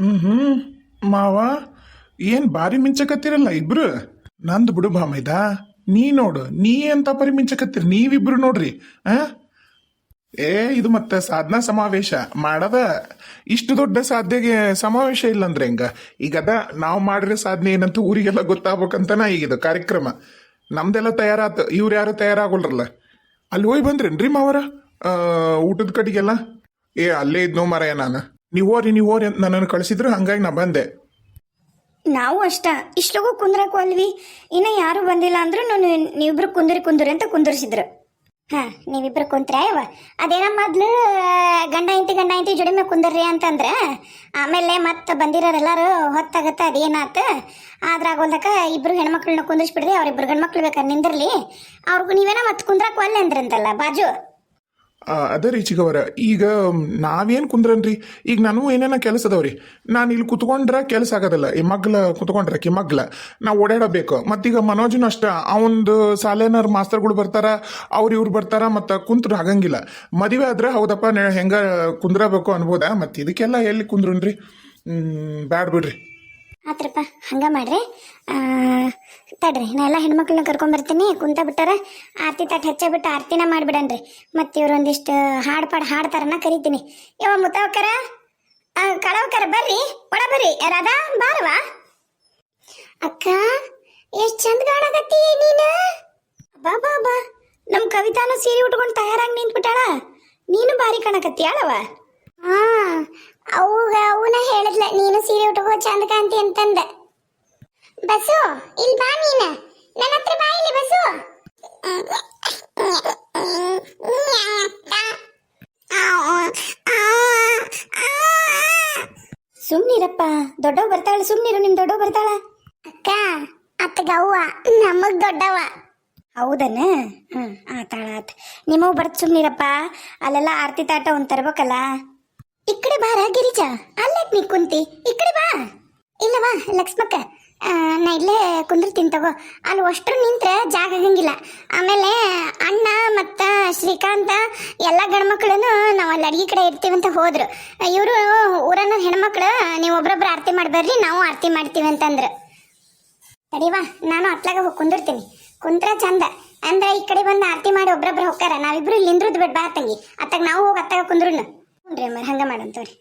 ಹ್ಮ್ ಮಾವ, ಏನ್ ಬಾರಿ ಮಿಂಚಕತ್ತಿರಲ್ಲ ಇಬ್ರು? ನಂದು ಬಿಡು ಭಾಮೈದ, ನೀ ನೋಡು, ನೀ ಅಂತ ಪರಿ ಮಿಂಚಕತ್ತೀರಿ? ನೀವಿಬ್ರು ನೋಡ್ರಿ, ಆ? ಏ, ಇದು ಮತ್ತೆ ಸಾಧನಾ ಸಮಾವೇಶ. ಮಾಡದ ಇಷ್ಟು ದೊಡ್ಡ ಸಾಧ್ಯಗೆ ಸಮಾವೇಶ ಇಲ್ಲ ಅಂದ್ರೆ ಹೆಂಗ? ಈಗ ಅದ ನಾವು ಮಾಡಿರೋ ಸಾಧನೆ ಏನಂತ ಊರಿಗೆಲ್ಲ ಗೊತ್ತಾಗ್ಬೇಕಂತನ ಈಗಿದು ಕಾರ್ಯಕ್ರಮ. ನಮ್ದೆಲ್ಲ ತಯಾರಾತು, ಇವ್ರು ಯಾರು ತಯಾರಾಗೋಲ್ರಲ್ಲ? ಅಲ್ಲಿ ಹೋಗಿ ಬಂದ್ರೇನ್ರಿ ಮಾವರ? ಊಟದ ಕಡೆಗೆಲ್ಲ? ಏ, ಅಲ್ಲೇ ಇದ್ನೋ ಮಾರಾಯ ನಾನು. ನೀವು ಓರಿ ನೀವು ಓರಿ ಅಂತ ನನ್ನನ್ನು ಕಳಿಸಿದ್ರು, ಹಂಗಾಗಿ ನಾ ಬಂದೆ. ನಾವು ಅಷ್ಟ ಇಷ್ಟಗೂ ಕುಂದ್ರಕ್ಕೂ ಅಲ್ವಿ. ಇನ್ನ ಯಾರು ಬಂದಿಲ್ಲ ಅಂದ್ರೂ ನೀವಿಬ್ರು ಕುಂದ್ರಿ ಕುಂದ್ರಿ ಅಂತ ಕುಂದ್ರಿಸಿದ್ರು. ಹಾ, ನೀವಿಬ್ರು ಕುಂತ್ರ ಅದೇನ ಮೊದ್ಲು, ಗಂಡ ಇಂತಿ ಗಂಡ ಇಂತಿ ಜೋಡಿ ಮೇಲೆ ಕುಂದರ್ರಿ ಅಂತಂದ್ರ, ಆಮೇಲೆ ಮತ್ತೆ ಬಂದಿರೋರೆಲ್ಲರೂ ಹೊತ್ತಾಗತ್ತ, ಅದೇನಾತ. ಆದ್ರಾಗೋಲ್ದಕ ಇಬ್ರು ಹೆಣ್ಮಕ್ಳನ್ನ ಕುಂದರ್ಸ್ಬಿಡ್ರಿ, ಅವ್ರಿಬ್ರು ಗಂಡ್ಮಕ್ಳು ಬೇಕಾದ್ರೆ ನಿಂದಿರ್ಲಿ. ಅವ್ರಿಗೂ ನೀವೇನ ಮತ್ತೆ ಕುಂದ್ರಕ್ಕೂ ಅಲ್ಲೇ ಅಂದ್ರಂತಲ್ಲ ಬಾಜು. ಅದ ರೀ ಈಗ ನಾವೇನ್ ಕುಂದ್ರನ್ರಿ? ಈಗ ನಾನು ಏನೇನ ಕೆಲಸ ಅದಾವ್ರಿ? ನಾನು ಇಲ್ಲಿ ಕುತ್ಕೊಂಡ್ರೆ ಕೆಲಸ ಆಗೋದಿಲ್ಲ. ಈ ಮಗ್ಲ ಕುತ್ಕೊಂಡ್ರೆ, ಕಿ ಮಗ್ಲ. ನಾವು ಓಡಾಡಬೇಕು. ಮತ್ತೀಗ ಮನೋಜನು ಅಷ್ಟ, ಅವಂದು ಸಾಲೇನರ್ ಮಾಸ್ತರ್ಗಳು ಬರ್ತಾರ, ಅವ್ರು ಇವ್ರು ಬರ್ತಾರ, ಮತ್ತು ಕುಂತ್ರ ಆಗಂಗಿಲ್ಲ. ಮದುವೆ ಆದ್ರೆ ಹೌದಪ್ಪ ಹೆಂಗ ಕುಂದ್ರಬೇಕು ಅನ್ಬೋದಾ? ಮತ್ತು ಇದಕ್ಕೆಲ್ಲ ಎಲ್ಲಿ ಕುಂದ್ರನ್ರಿ? ಬ್ಯಾಡ್ ಬಿಡ್ರಿ. ಆತ್ರಪ್ಪ, ಹಂಗೆ ಮಾಡ್ರಿ. ತಡ್ರಿ, ನಾ ಎಲ್ಲ ಹೆಣ್ಮಕ್ಳನ್ನ ಕರ್ಕೊಂಬರ್ತೀನಿ ಕುಂತ ಬಿಟ್ಟಾರ, ಆರತಿ ತಟ್ ಹೆಚ್ಚ ಬಿಟ್ಟು ಆರತಿನ ಮಾಡಿಬಿಡನ್ರಿ. ಮತ್ತೆ ಇವ್ರು ಒಂದಿಷ್ಟು ಹಾಡು ಪಾಡು ಹಾಡ್ತಾರನ್ನ ಕರಿತೀನಿ. ಯಾವ ಮುತ್ತವಕ್ಕರ ಕಳವಕ್ಕರ ಬರ್ರಿ, ಒಳ ಬರ್ರಿ. ರಾಧಾ ಬಾರವಾ ಅಕ್ಕ, ಎಷ್ಟು ಚಂದ ಕಾಣಕತ್ತಿ ನೀನು? ಬಾ ಬಾ ಬಾ. ನಮ್ಮ ಕವಿತಾನ ಸೀರೆ ಉಟ್ಕೊಂಡು ತಯಾರಾಗಿ ನಿಂತ್ಬಿಟ್ಟಾಳ. ನೀನು ಭಾರಿ ಕಾಣಕತ್ತಿ ಅಳವ ಹಾ ಅವಾಗ ಅವನ ಹೇಳಿದ್ಲ ನೀನು ಸೀರೆ ಉಟ್ಕೋ ಚಂದ ಕಾಂತಿ ಅಂತಂದ. ಬಸು ಇಲ್ಲಿ ಬಾ ನೀನ. ನನ್ನ ಹತ್ರ ಬಾ ಇಲ್ಲಿ ಬಸು. ಸುಮ್ನಿರಪ್ಪ ದೊಡ್ಡವ ಬರ್ತಾಳ ಸುಮ್ನಿರು ನಿಮ್ ದೊಡ್ಡವ ಬರ್ತಾಳ. ಅಕ್ಕ ಅತ್ತಗ ಅವ್ವ ನಮಗ್ ದೊಡ್ಡವ ಹೌದನ? ಹ್ಮ್ ಆತಾಳ ಆತ. ನಿಮಗ್ ಬರ್ತ ಸುಮ್ನಿರಪ್ಪ ಅಲ್ಲೆಲ್ಲ ಆರ್ತಿ ತಾಟ ಒಂದ್ ತರ್ಬೇಕಲ್ಲ. ಈ ಕಡೆ ಬಾರ ಗಿರಿಜಾ ಅಲ್ಲೇ ನೀ ಕುಂತಿ. ಈ ಕಡೆ ಬಾ. ಇಲ್ಲ ಬಾ, ಲಕ್ಷ್ಮಕ್ಕ. ನಾ ಇಲ್ಲೇ ಕುಂದಿರ್ತೀನಿ ತಗೋ. ಅಲ್ಲಿ ಒಷ್ಟ್ರು ನಿಂತ್ರೆ ಜಾಗ ಆಗಂಗಿಲ್ಲ. ಆಮೇಲೆ ಅಣ್ಣ ಮತ್ತ ಶ್ರೀಕಾಂತ ಎಲ್ಲ ಗಂಡ್ಮಕ್ಳು ನಾವು ಅಲ್ಲಿ ಅಡಿಗೆ ಕಡೆ ಇರ್ತೀವಿ ಅಂತ ಹೋದ್ರು. ಇವರು ಊರನ್ನ ಹೆಣ್ಮಕ್ಳು, ನೀವು ಒಬ್ರೊಬ್ರು ಆರತಿ ಮಾಡಬೇಡ್ರಿ ನಾವು ಆರತಿ ಮಾಡ್ತೀವಿ ಅಂತಂದ್ರು. ಸರಿವಾ ನಾನು ಅತ್ಲಾಗ ಹೋಗಿ ಕುಂದಿರ್ತೀನಿ. ಕುಂತ್ರ ಚಂದ. ಅಂದ್ರೆ ಈ ಕಡೆ ಬಂದು ಆರತಿ ಮಾಡಿ ಒಬ್ರೊಬ್ರು ಹೋಗ್ತಾರ. ನಾವಿಬ್ರು ಇಲ್ಲಿ ನಿಂದ್ರದ್ ಬಿಡ್ ಬಾ ತಂಗಿ. ಅತ್ತಾಗ ನಾವು ಹೋಗಿ ಅತ್ತಾಗ ಕುಂದ್ರುನು. ಹ್ಞೂ ಅಮ್ಮ ಹಂಗ ಮಾಡಂತವ್ರಿ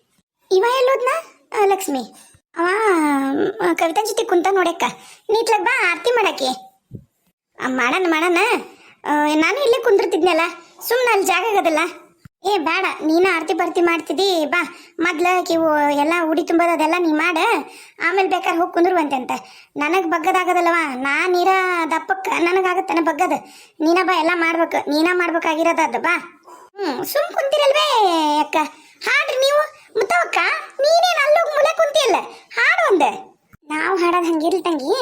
ಇವ ಎಲ್ಲೋದ್ನ? ಲಕ್ಷ್ಮಿ. ಅವ ಕವಿತಾ ಜೊತೆ ಕುಂತ ನೋಡಕ್ಕ ನೀತ್ಲಾಗ ಬಾ, ಆರತಿ ಮಾಡಕ್ಕೆ ಮಾಡಣ ಮಾಡಣ. ನಾನು ಇಲ್ಲೇ ಕುಂದಿರ್ತಿದ್ನಲ್ಲ ಸುಮ್ಮನೆ ಅಲ್ಲಿ ಜಾಗ ಆಗದಲ್ಲ ಏ, ಬೇಡ, ನೀನು ಆರತಿ ಬರ್ತಿ ಮಾಡ್ತಿದ್ದಿ ಬಾ. ಮೊದ್ಲು ಕಿವು, ಎಲ್ಲ ಉಡಿ ತುಂಬೋದು, ಅದೆಲ್ಲ ನೀ ಮಾಡ. ಆಮೇಲೆ ಬೇಕಾದ್ರೆ ಹೋಗಿ ಕುಂದ್ರುವಂತೆ ಅಂತ ನನಗೆ ಬಗ್ಗದಾಗದಲ್ಲವ ನಾ ನೀರ ದಪ್ಪಕ್ಕೆ, ನನಗಾಗತ್ತನ ಬಗ್ಗದ. ನೀನ ಬಾ, ಎಲ್ಲ ಮಾಡ್ಬೇಕು. ನೀನ ಮಾಡ್ಬೇಕಾಗಿರೋದು ಅದು, ಬಾ. ಸುಮ್ ಕುಂತಿರಲ್ವೇ ಅಕ್ಕ? ಹಾಡ್ರಿ ನೀವು. ಮುತ್ತವಕ್ಕ ನೀನೇನು ಅಲ್ಲೋಗಿ ಮುಲೆ ಕುಂತಿಯಲ್ಲ? ಹಾಡು ಒಂದೆ. ನಾವು ಹಾಡೋದು ಹಂಗಿರ್ಲಿ ತಂಗಿ.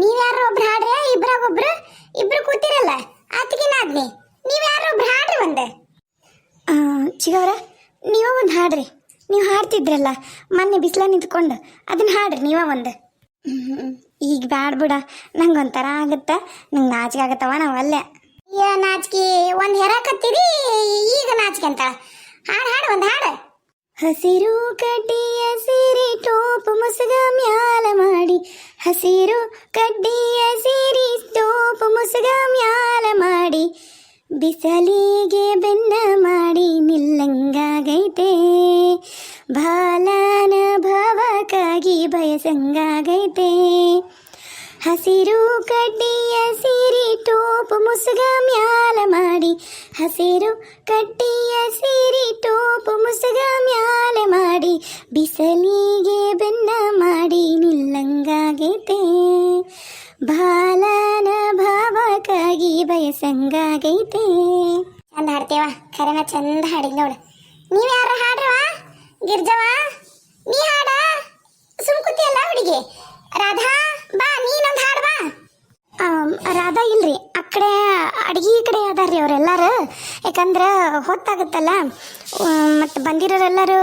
ನೀವು ಯಾರೋ ಒಬ್ರು ಹಾಡ್ರೆ, ಇಬ್ರಾಗ ಒಬ್ರು. ಇಬ್ರು ಕೂತಿರಲ್ಲ, ಆತಗಿನ ಆದ್ನಿ ನೀವು ಯಾರೋ ಒಬ್ರು ಹಾಡ್ರಿ ಒಂದೆ. ಚಿಗವ್ರ, ನೀವ ಒಂದು ಹಾಡ್ರಿ. ನೀವು ಹಾಡ್ತಿದ್ರಲ್ಲ, ಮೊನ್ನೆ ಬಿಸಿಲ ನಿಂತ್ಕೊಂಡು ಅದನ್ನ ಹಾಡ್ರಿ, ನೀವ ಒಂದು. ಈಗ ಬ್ಯಾಡ ಬಿಡ ನಂಗೆ ಒಂಥರ ಆಗುತ್ತೆ, ನಂಗೆ ನಾಚಿಕೆ ಆಗತ್ತವ ನಾವು ಅಲ್ಲೇ. ಏ ನಾಚಿಕೆ, ಒಂದು ಹೆರಾಕತ್ತಿದಿ ಈಗ ನಾಚಿಕೆ ಅಂತ ಹಾಡು ಹಾಡು, ಒಂದ್ ಹಾಡು. ಹಸಿರು ಕಡ್ಡಿಯ ಸೀರೆ ಟೋಪ್ ಮುಸುಗ ಮ್ಯಾಲ ಮಾಡಿ. ಹಸಿರು ಕಡ್ಡಿಯ ಸೀರೆ ಟೋಪ್ ಮುಸುಗ ಮ್ಯಾಲ ಮಾಡಿ. ಬಿಸಲಿಗೆ ಬೆನ್ನ ಮಾಡಿ ನಿಲ್ಲಂಗಾಗೈತೆ. ಬಾಲನ ಭಾವಕ್ಕಾಗಿ ಬಯಸಂಗಾಗೈತೆ. ಹಸಿರು ಕಡ್ಡಿಯ ಸೀರಿ, ಟೋಪು, ಮುಸುಗ ಮ್ಯಾಲ ಮಾಡಿ. ಹಸಿರು ಕಡ್ಡಿಯ ಸೀರಿ, ಟೋಪು, ಮುಸುಗ ಮ್ಯಾಲ ಮಾಡಿ. ಬಿಸಲಿಗೆ ಬೆನ್ನ ಮಾಡಿ ನಿಲ್ಲಂಗಾಗೈತೆ. ಬಾಲನ ಭಾವಕ್ಕಾಗಿ ಬಯಸಂಗಾಗೈತೆ. ಚಂದ ಹಾಡ್ತೇವ ಕರೆನ ಚಂದ ಹಾಡಿದ್ ನೋಡು. ನೀವು ಯಾರ ಹಾಡ್ರವ ಗಿರ್ಜವ ನೀ ಹಾಡ? ಸುಮ್ ಕೂತಿಯಲ್ಲ ಹುಡುಗಿ? ರಾಧಾ? ಬಾ, ನೀನೊಂದು ಹಾಡು ಬಾ. ರಾಧಾ ಇಲ್ರಿ, ಆ ಕಡೆ, ಅಡ್ಗಿ ಕಡೆ ಅದಾರ್ರಿ ಅವರೆಲ್ಲರೂ. ಯಾಕಂದ್ರೆ ಹೊತ್ತಾಗುತ್ತಲ್ಲ ಮತ್ತು ಬಂದಿರೋರೆಲ್ಲರೂ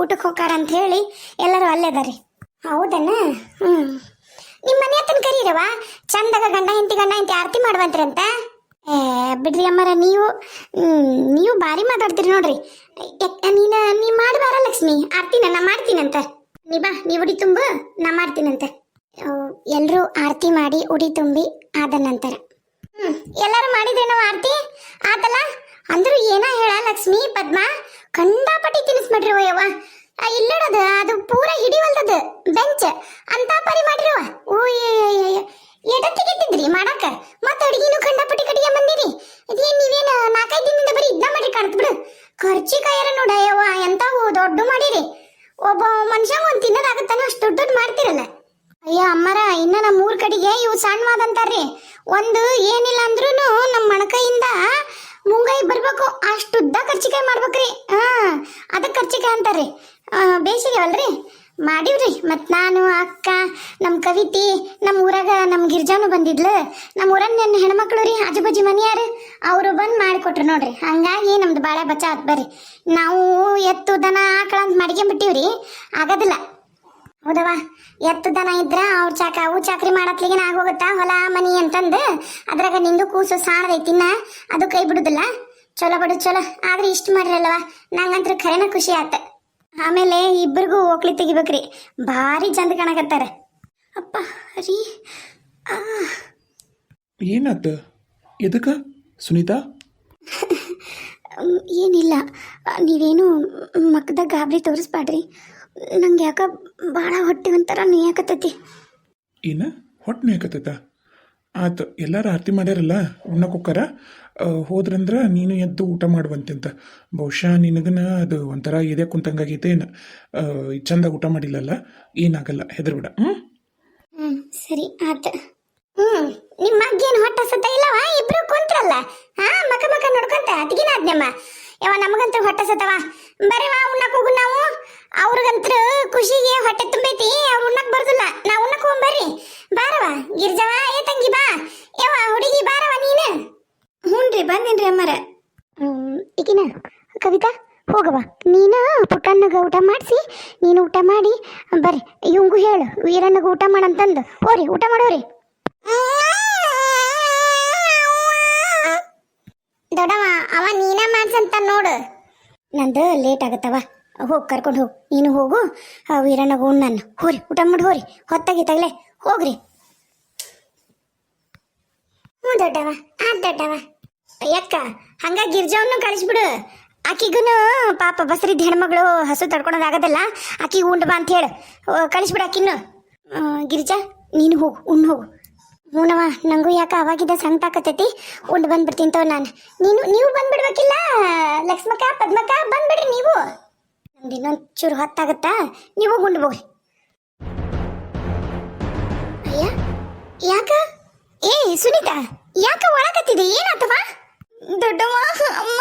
ಊಟಕ್ಕೆ ಹೋಗಾರ ಅಂತ ಹೇಳಿ ಎಲ್ಲರೂ ಅಲ್ಲೇ ಅದಾರಿ ಹೌದನ? ಹ್ಞೂ ನಿಮ್ಮ ಮನೆ ಹತ್ತನ ಕರೀರವ ಚಂದಾಗ ಗಂಡ ಹೆಂಡತಿ ಗಂಡ ಹೆಂಡತಿ ಆರತಿ ಮಾಡುವಂತ್ರಿ ಅಂತ? ಏ, ಬಿಡ್ರಿ ಅಮ್ಮರ, ನೀವು ನೀವು ಭಾರಿ ಮಾತಾಡ್ತೀರಿ ನೋಡ್ರಿ. ನೀನು, ನೀ ಮಾಡಬಾರ ಲಕ್ಷ್ಮಿ, ಆರ್ತಿನ ನಾ ಮಾಡ್ತೀನಂತ. ನೀ ಬಾ, ನೀ ಉಡಿ ತುಂಬ, ನಾ ಮಾಡ್ತೀನಂತೆ. ಎಲ್ಲರೂ ಆರತಿ ಮಾಡಿ ಉಡಿ ತುಂಬಿ ಆದ ನಂತರ. ಎಲ್ಲರೂ ಮಾಡಿದ್ರೆ ನಾವು ಆರತಿ? ಆತಲ್ಲ? ಅಂದ್ರು ಏನ ಹೇಳ ಲಕ್ಷ್ಮಿ, ಪದ್ಮ ಕಂಡಾಪಟ್ಟಿ ತಿನ್ನಿಸ್ಬಿಟ್ರಿ ಯವ್ವ. ಇಲ್ಲೋಡದ, ಅದು ಪೂರ ಹಿಡಿವಲ್ದದ ಬೆಂಚ್. ಅಂತ ಪರಿ ಮಾಡಿರುವ ಓ ಎಡತ್ತಿಗೆಟ್ಟಿದ್ರಿ ಮಾಡಾಕ? ಮತ್ತ ಅಡಿಗೆನು ಕಂಡಾಪಟ್ಟಿ ಕಡಿಗೆ ಬಂದಿರಿ. ಇದೇನ್ ನೀವೇನ ನಾಲ್ಕೈದು ದಿನದಿಂದ ಬರೀ ಇದನ್ನ ಮಾಡಿ ಕಾಣ್ತ ಬಿಡು ಖರ್ಚಿಕಾಯರ ನೋಡ ಯವ್ವ ಎಂತಾವು ದೊಡ್ಡ ಮಾಡಿರಿ. ಒಬ್ಬ ಮನುಷ್ಯ ಒಂದ್ ತಿನ್ನೋದಾಗತ್ತಾನ, ಅಷ್ಟು ದೊಡ್ಡ ದೊಡ್ಡ ಮಾಡ್ತಿರಲ್ಲ. ಅಯ್ಯ ಅಮ್ಮರ, ಇನ್ನ ನಮ್ಮ ಊರ್ ಕಡೆಗೆ ಇವು ಸಣ್ಣವಾದಂತಾರ್ರಿ. ಒಂದು ಏನಿಲ್ಲ ಅಂದ್ರೂ ನಮ್ಮ ಮಣಕೈಯಿಂದ ಮುಂಗೈ ಬರ್ಬೇಕು. ಅಷ್ಟು ಉದ್ದ ಖರ್ಚಿಕಾಯಿ ಮಾಡ್ಬೇಕ್ರಿ. ಹಾ ಅದಕ್ಕೆ ಖರ್ಚಿಕಾಯಿ ಅಂತಾರ್ರಿ. ಬೇಸಿಗೆ ಅಲ್ರಿ ಮಾಡೀವ್ರಿ. ಮತ್ ನಾನು, ಅಕ್ಕ ನಮ್ಮ ಕವಿತಿ ನಮ್ಮ ಊರಾಗ ನಮ್ಮ ಗಿರ್ಜಾನು ಬಂದಿದ್ಲು. ನಮ್ಮ ಊರನ್ನ ನನ್ನ ಹೆಣ್ಮಕ್ಳು ರೀ ಆಜು ಬಾಜು ಮನೆಯಾರು. ಅವರು ಬಂದು ಮಾಡಿಕೊಟ್ರು ನೋಡ್ರಿ. ಹಂಗಾಗಿ ನಮ್ದು ಬಾಳೆ ಬಚ್ಚ ಆತ್ ಬರ್ರಿ. ನಾವು ಎತ್ತು ದನ, ಆಕಳ ಅಂತ ಮಾಡ್ಕೊಂಬಿಟ್ಟಿವ್ರಿ. ಆಗೋದಿಲ್ಲ. ಹೌದವ ಎತ್ತು ದನ ಇದ್ರ ಅವ್ರ ಚಾಕ ಅವು ಚಾಕ್ರಿ ಮಾಡತ್ಲಿಗೆ ಆಗೋಗುತ್ತಾ ಹೊಲ ಮನಿ ಅಂತಂದು? ಅದ್ರಾಗ ನಿಂದು ಕೂಸು ಸಾಣದೈತಿನ್ನ ಅದು ಕೈ ಬಿಡುದಿಲ್ಲ? ಚಲೋ ಬಿಡು ಚಲೋ. ಆದ್ರೆ ಇಷ್ಟ ಮಾಡ್ರಲ್ವ ನಂಗಂತ್ರ ಖರೇನ ಖುಷಿ ಆತ. ಆಮೇಲೆ ಇಬ್ಬರಿಗೂ ಓಕ್ಲಿ ತೆಗಿಬೇಕ್ರಿ. ಭಾರಿ ಚಂದ ಕಾಣಕತ್ತಾರ. ಅಪ್ಪ ರೀ. ಏನಾತ? ಎದಕ್ಕ? ಸುನೀತಾ? ಏನಿಲ್ಲ. ನೀವೇನು ಮಕ್ಕದ ಗಾಬರಿ ತೋರಿಸ್ಬೇಡ್ರಿ ನಂಗೆ ಯಾಕ ಭಾಳ ಹೊಟ್ಟೆ ಒಂಥರ ನೇಯಕತ್ತೈತಿ. ಏನ? ಹೊಟ್ಟೆ ಮೇಕತ್ತೈತ ಆತು ಎಲ್ಲರೂ ಆರತಿ ಮಾಡ್ಯಾರಲ್ಲ ಉಣ್ಣಕ್ಕೆ ಕುಕ್ಕರ ಹೋದ್ರಂದ್ರ ನೀನು ಎದ್ದು ಊಟ ಮಾಡುವಂತೆ ಅಂತ ಬಹುಶಃ ನಿನಗನ ಅದು ಒಂಥರ ಎದೆ ಕುಂತಂಗಾಗೈತೆ ಏನು? ಚಂದ ಊಟ ಮಾಡಿಲ್ಲಲ್ಲ? ಏನಾಗಲ್ಲ ಹೆದರ್ಬೇಡ. ಹ್ಞೂ ಹ್ಮ್ ಸರಿ ಆತ. ಹ್ಮ್ ನಿಮ್ಮ ಮಗ್ಗೇನು ಹೊಟ್ಟೆ ಸತ್ತ ಇಲ್ಲವ? ಇಬ್ರು ಕುಂತ್ರಲ್ಲ. ಹಾ ಮಕ ಮಕ ನೋಡ್ಕೊಂತ ಅದಗಿನ ಆದ್ನಮ್ಮ ಯಾವ ನಮಗಂತೂ ಹೊಟ್ಟೆ ಸತ್ತವ ಬರೀ ವಾ ಉಣ್ಣಕ್ ಹೋಗು ನಾವು. ಅವ್ರಿಗಂತ್ರ ಖುಷಿಗೆ ಹೊಟ್ಟೆ ತುಂಬೈತಿ ಅವ್ರು ಉಣ್ಣಕ್ ಬರ್ದಿಲ್ಲ. ನಾ ಉಣ್ಣಕ್ ಹೋಗ್ಬರ್ರಿ. ಬಾರವ ಗಿರ್ಜವ ಏ ತಂಗಿ ಬಾ. ಯವ ಹುಡುಗಿ ಬಾರವ ನೀನು. ಹ್ಞೂನ್ರಿ ಬಂದೇನ್ರಿ ಅಮ್ಮರ. ಈಗಿನ ಕವಿತಾ ಹೋಗವ ನೀನು ಪುಟ್ಟಣ್ಣಗ ಊಟ ಮಾಡಿಸಿ ನೀನು ಊಟ ಮಾಡಿ ಬರ್ರಿ ಇವಂಗೂ ಹೇಳು ವೀರಣ್ಣಗ ಊಟ ಮಾಡಂತಂದು. ಹೋರಿ ಊಟ ಮಾಡೋರಿ. ದೊಡ್ಡವ ಅವ ನೀನ ಮಾಡ್ಸಂತ ನೋಡು. ನಂದು ಲೇಟ್ ಆಗತ್ತವ ಹೋಗಿ, ಕರ್ಕೊಂಡು ಹೋಗು. ನೀನು ಹೋಗು ವೀರಣ್ಣಗ ಉಣ್ಣನ್ನು ಹೋರಿ ಊಟ ಮಾಡಿ ಹೋರಿ ಹೊತ್ತಾಗಿ ತಗಲೆ, ಹೋಗ್ರಿ. ಹ್ಞೂ ದೊಡ್ಡವ, ಆ ದೊಡ್ಡವ. ಅಯ್ಯಕ್ಕ, ಹಂಗ ಗಿರ್ಜಾವನ್ನು ಕಳಿಸ್ಬಿಡು. ಆಕಿಗೂ ಪಾಪ ಬಸರಿದ್ದ ಹೆಣ್ಮಗಳು ಹಸು ತಡ್ಕೊಳೋದಾಗದಲ್ಲ ಆಕಿಗೆ ಉಂಡು ಬಾ ಅಂತ ಹೇಳು ಕಳಿಸ್ಬಿಡು ಆಕಿನ್ನು. ಗಿರಿಜಾ, ನೀನು ಹೋಗು ಉಣ್ಣು ಹೋಗು. ಹ್ಞೂನವ ನಂಗೂ ಯಾಕೆ ಅವಾಗಿದ್ದ ಸಂಕಟ ಆಕತೈತಿ ಉಂಡು ಬಂದ್ಬಿಡ್ತೀನಿ ತೋ ನಾನು. ನೀನು, ನೀವು ಬಂದ್ಬಿಡ್ಬೇಕಿಲ್ಲ, ಲಕ್ಷ್ಮಕ್ಕ, ಪದ್ಮಕ್ಕ, ಬಂದ್ಬಿಡ್ರಿ ನೀವು. ನಮ್ದು ಇನ್ನೊಂದು ಚೂರು ಹೊತ್ತಾಗತ್ತಾ? ನೀವು ಗುಂಡು ಹೋಗ್ರಿ ಅಯ್ಯ ಯಾಕ? ಏ ಸುನೀತಾ ಯಾಕ ಒಳಗತ್ತಿದೆ ಏನಾತವ? ದೊಡ್ಡವ ಅಮ್ಮ.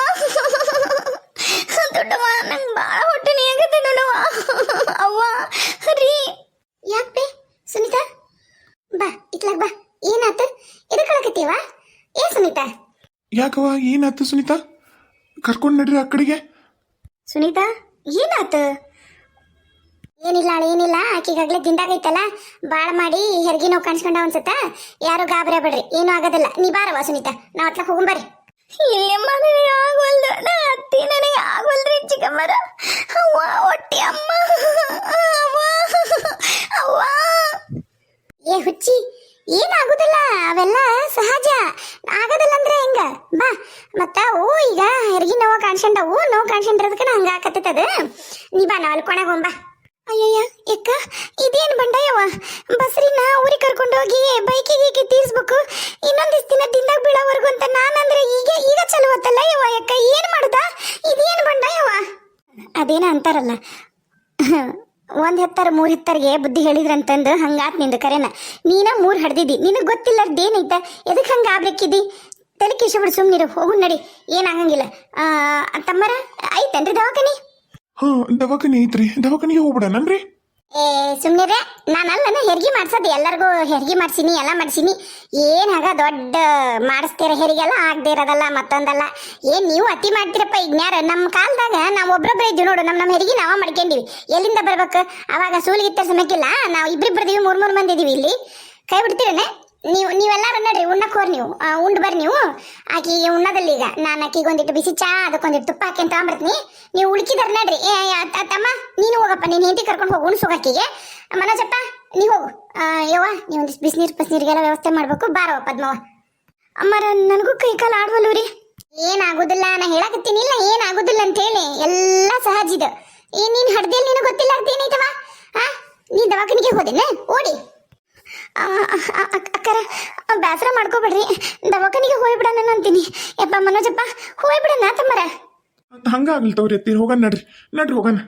ದೊಡ್ಡವ ನಂಗೆ ಭಾಳ ಹೊಟ್ಟೆ ನೀಗತ್ತೆ ನಾನು ಅವ್ವ ರೀ. ಯಾಕೆ ಸುನೀತಾ? ಬಾ ಇತ್ಲಾಗ ಬಾ. ಏನಾತ? ಎದಕ್ಕೊಳಕತ್ತೀವ ಏ ಸುನೀತಾ? ಯಾಕವ ಏನಾಯ್ತು ಸುನೀತಾ? ಕರ್ಕೊಂಡು ನಡ್ರಿ ಆ ಕಡೆಗೆ. ಸುನೀತಾ? ಏನಾತ? ಏನಿಲ್ಲ ಅಳ ಏನಿಲ್ಲ. ಆಕಿಗಾಗ್ಲೇ ದಿಂದಾಗೈತಲ್ಲ. ಭಾಳ ಮಾಡಿ ಹೆರಿಗೆ ನೋವು ಕಾಣಿಸ್ಕೊಂಡ ಅನ್ಸತ್ತ ಯಾರು ಗಾಬರಿ ಬಿಡ್ರಿ ಏನೂ ಆಗೋದಿಲ್ಲ. ನೀ ಬಾರವ ಸುನೀತಾ. ನಾವು ಅತ್ಲಕ್ ಹೋಗಂಬರ್ರಿ ಇಲ್ಲಮ್ಮ ನನಗೆ ಆಗೋಲ್ದು ನಾ ಅತ್ತಿ ನನಗೆ ಆಗೋಲ್ದ್ರಿ ಚಿಕ್ಕಮ್ಮರ. ಅವ್ವ ಒಟ್ಟಿ ಅಮ್ಮ. ಅವ್ವ. ಅವ್ವ. ಏ ಹುಚ್ಚಿ ಏನಾಗುದಿಲ್ಲ, ಅವೆಲ್ಲ ಸಹಜ. ಆಗೋದಿಲ್ಲ ಅಂದ್ರೆ ಹೆಂಗ? ಬಾ. ಮತ್ತ, ಓ, ಈಗ ಹೆರಿಗೆ ನೋವು ಕಾಣ್ಸಂಡವು ನೋವು ಕಾಣಿಸ್ಕೊಂಡಿರೋದಕ್ಕೆ ನಂಗ ಆಕತ್ತದ ನೀ ಬಾ ನಾವ್ ಅಲ್ಲಿ ಕೊನೆಗೆ ಹೋಗ್ಬಾ ಅಯ್ಯಯ್ಯ ಎಕ್ಕ ಇದೇನು ಬಂಡಾಯವ? ಬಸ್ರಿನ ಊರಿಗೆ ಕರ್ಕೊಂಡು ಹೋಗಿ ಬೈಕಿಗೆ ಗೀಕಿ ತೀರ್ಸ್ಬೇಕು. ಇನ್ನೊಂದಿಷ್ಟು ದಿನ ದಿಂದಾಗ ಬೀಳೋವರೆಗೂ ಅಂತ ನಾನಂದ್ರೆ ಈಗ ಈಗ ಚಲೋ ಹೊತ್ತಲ್ಲ ಯವ್ವ ಎಕ್ಕ ಏನ್ ಮಾಡ್ದ? ಇದೇನು ಬಂಡಾಯವ? ಅದೇನ ಅಂತಾರಲ್ಲ. ಒಂದ್ ಹೆತ್ತಾರ, ಮೂರ್ ಹೆತ್ತಾರಿಗೆ ಬುದ್ಧಿ ಹೇಳಿದ್ರಂತಂದು ಹಂಗಾತ್ ನಿಂದು ಕರೆನ. ನೀನ ಮೂರ್ ಹಡ್ದಿದ್ದಿ. ನಿನಗ್ ಗೊತ್ತಿಲ್ಲರ್ದೇನೈತ ಎದಕ್ ಹಂಗ ಆಗ್ಬೇಕಿದ್ದಿ? ತಲೆ ಕಿಶ ಬಿಡು ಸುಮ್ನಿರು ಹೋಗು ನಡಿ. ಏನಾಗಂಗಿಲ್ಲ ತಮ್ಮರ? ಐತೇನ್ರಿ ದವಾಖಾನಿ? ಹಾಂ, ದವಾಖಾನೆ ಐತ್ರಿ. ದವಾಖಾನಿಗೆ ಹೋಗ್ಬಿಡಣನ್ರಿ ಏ ಸುಮ್ನಿರೆ ನಾನಲ್ಲನ ಹೆರಿಗೆ ಮಾಡ್ಸೋದು. ಎಲ್ಲರಿಗೂ ಹೆರಿಗೆ ಮಾಡ್ಸಿನಿ, ಎಲ್ಲ ಮಾಡ್ಸಿನಿ. ಏನಾಗ ದೊಡ್ಡ ಮಾಡಿಸ್ತೀರ ಹೆರಿಗೆಲ್ಲ ಆಗದೆ ಇರೋದಲ್ಲ ಮತ್ತೊಂದಲ್ಲ. ಏನ್ ನೀವು ಅತಿ ಮಾಡ್ತೀರಪ್ಪ ಇಜ್ಞಾರ ನಮ್ಮ ಕಾಲದಾಗ ನಾವು ಒಬ್ರೊಬ್ರ ಇದ್ದೀವಿ ನೋಡು. ನಮ್ಮ ನಮ್ಮ ಹೆರಿಗೆ ನಾವ ಮಾಡ್ಕೊಂಡಿವಿ. ಎಲ್ಲಿಂದ ಬರ್ಬೇಕು? ಅವಾಗ ಸೂಲಿಗಿತ್ತ ಸಮಯಕ್ಕಿಲ್ಲ. ನಾವು ಇಬ್ರಿಬ್ರದೀವಿ ಮೂರು ಮೂರು ಮಂದಿ ಇದೀವಿ ಇಲ್ಲಿ. ಕೈ ಬಿಡ್ತೀರನೆ? ನೀವು, ನೀವೆಲ್ಲಾರು ನಡ್ರಿ, ಉಣ್ಣಕ್ ಹೋರ್ ನೀವು. ಉಂಡು ಬರ್ರಿ ನೀವು. ಆಕಿಗೆ ಉಣ್ಣದಲ್ಲಿ ಈಗ. ನಾನು ಆಕಿಗೆ ಒಂದಿಟ್ಟು ಬಿಸಿ ಚಾ, ಅದಕ್ಕೊಂದಿಟ್ಟು ತುಪ್ಪ ಹಾಕಿ ಅಂತ ನೀವು ಉಳ್ಕಿದಾರ ನಡ್ರಿ. ಏ ತಮ್ಮ, ನೀನು ಹೋಗಪ್ಪ. ನೀನು ಹೆಂಡತಿ ಕರ್ಕೊಂಡು ಹೋಗು ಉಣ್ಸೋಗ ಆಕಿಗೆ. ಮನೋಜಪ್ಪ, ನೀ ಹೋಗು. ಯವ್ವ, ನೀವು ಒಂದಿಷ್ಟು ಬಿಸಿನೀರು ಬಿಸಿನೀರಿಗೆಲ್ಲ ವ್ಯವಸ್ಥೆ ಮಾಡ್ಬೇಕು. ಬಾರವ ಪದ್ಮವ ಅಮ್ಮರ ನನಗೂ ಕೈ ಕಾಲು ಆಡ್ವಲ್ಲು ರೀ. ಏನಾಗುದಿಲ್ಲ, ನಾ ಹೇಳಕತ್ತೀನಿ. ಇಲ್ಲ, ಏನಾಗೋದಿಲ್ಲ ಅಂತ ಹೇಳಿ. ಎಲ್ಲ ಸಹಜ ಇದು. ಏನ್ ನೀನ್ ಹಡ್ದೇಲಿ ನಿನಗೆ ಗೊತ್ತಿಲ್ಲ ಅಂತ ಏನೈತವ ಆ, ನೀ ದವಾಖಾನಿಗೆ ಹೋದೇನೆ? ಓಡಿ. ಅಕ್ಕರ ಬೇಸರ ಮಾಡ್ಕೋಬೇಡ್ರಿ. ದವಾಖಾನಿಗೆ ಹೋಗ್ಬಿಡಣ ಅಂತೀನಿ. ಯಪ್ಪ, ಮನೋಜಪ್ಪ, ಹೋಗ್ಬಿಡಣ ತಮ್ಮರ. ಹಂಗಾಗ್ಲಿ ತವ್ರಿ ಎತ್ತಿ ಹೋಗೋಣ ನಡ್ರಿ. ನಡ್ರಿ, ಹೋಗೋಣ.